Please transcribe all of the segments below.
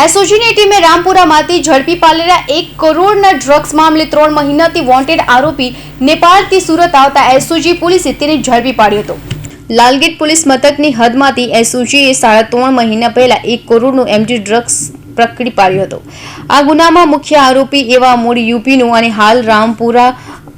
એસઓજીની ટીમે રામપુરામાંથી ઝડપી પાડેલા એક કરોડના ડ્રગ્સ મામલે ત્રણ મહિનાથી વોન્ટેડ આરોપી નેપાળથી સુરત આવતા એસઓજી પોલીસે તેને ઝડપી પાડ્યો હતો. લાલગેટ પોલીસ મથકની હદમાંથી એસઓજીએ સાડા ત્રણ મહિના પહેલા એક કરોડનું એમડી ડ્રગ્સ પકડી પાડ્યો હતો. આ ગુનામાં મુખ્ય આરોપી એવા મૂળ યુપીનું અને હાલ રામપુરા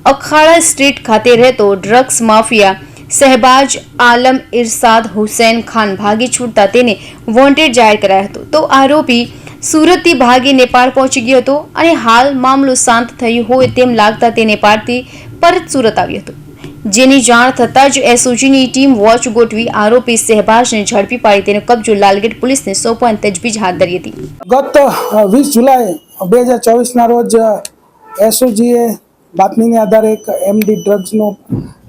અખાડા સ્ટ્રીટ ખાતે રહેતો ડ્રગ્સ માફિયા શહેબાજ આલમ ઇરસાદ હુસૈન ખાન ભાગી છૂટતા તેને વોન્ટેડ જાહેર કરાયો હતો. તો આરોપી સુરતથી ભાગી નેપાળ પહોંચી ગયો હતો અને હાલ મામલો શાંત થયું હોય તેમ લાગતા તે નેપાળથી પરત સુરત આવ્યો હતો. જેની જાણ થતાં જ એસઓજીની ટીમ વોચ ગોઠવી આરોપી સહેબાજને ઝડપી પાડી તેનો કબજો લાલગેટ પોલીસને સોંપવાની તજવીજ હાથ ધરી હતી. ગત વીસ જુલાઈ બે હજાર ચોવીસના રોજ એસઓજીએ બાતમીને આધારે એક એમડી ડ્રગ્સનો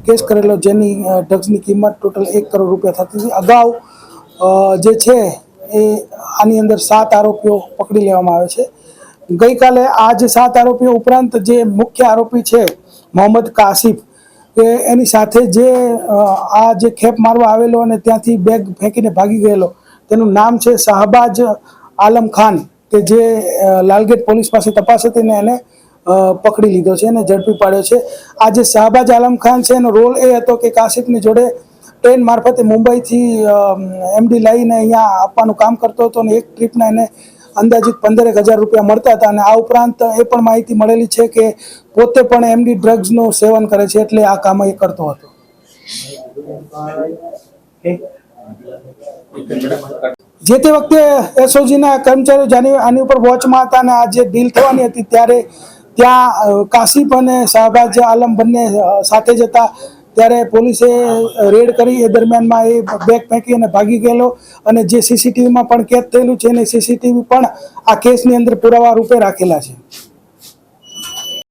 કેસ કરેલો, જેની ડ્રગ્સની કિંમત ટોટલ એક કરોડ રૂપિયા થતી હતી. અગાઉ જે છે એ આની અંદર સાત આરોપીઓ પકડી લેવામાં આવે છે. ગઈકાલે આ જે સાત આરોપીઓ ઉપરાંત જે મુખ્ય આરોપી છે, મોહમ્મદ કાસિફ કે એની સાથે જે આ જે ખેપ મારવા આવેલો અને ત્યાંથી બેગ ફેંકીને ભાગી ગયેલો, તેનું નામ છે શાહબાજ આલમ ખાન, કે જે લાલગેટ પોલીસ પાસે તપાસ હતી ને એને પકડી લીધો છે અને ઝડપી પાડ્યો છે. આ જે શાહબાજ આલમ ખાન છે, એનો રોલ એ હતો કે કાશિફની જોડે ટ્રેન મારફતે મુંબઈથી એમડી લઈને અહીંયા આપવાનું કામ કરતો હતો અને એક ટ્રીપના એને અંદાજિત પંદરેક હજાર રૂપિયા મળતા હતા અને આ ઉપરાંત એ પણ માહિતી મળેલી છે કે પોતે પણ એમડી ડ્રગ્સનું સેવન કરે છે એટલે આ કામ એ કરતો હતો. જે તે વખતે એસઓજીના કર્મચારીઓ જાની આની ઉપર વોચમાં હતા અને આ જે ડીલ થવાની હતી ત્યારે ત્યાં કાશિફ અને શાહબાજ આલમ બંને સાથે જ હતા. ત્યારે પોલીસે રેડ કરી. એ દરમિયાનમાં એ બેગ ફેંકી અને ભાગી ગયેલો. અને જે સીસીટીવીમાં પણ કેદ થયેલું છે અને સીસીટીવી પણ આ કેસની અંદર પુરાવા રૂપે રાખેલા છે.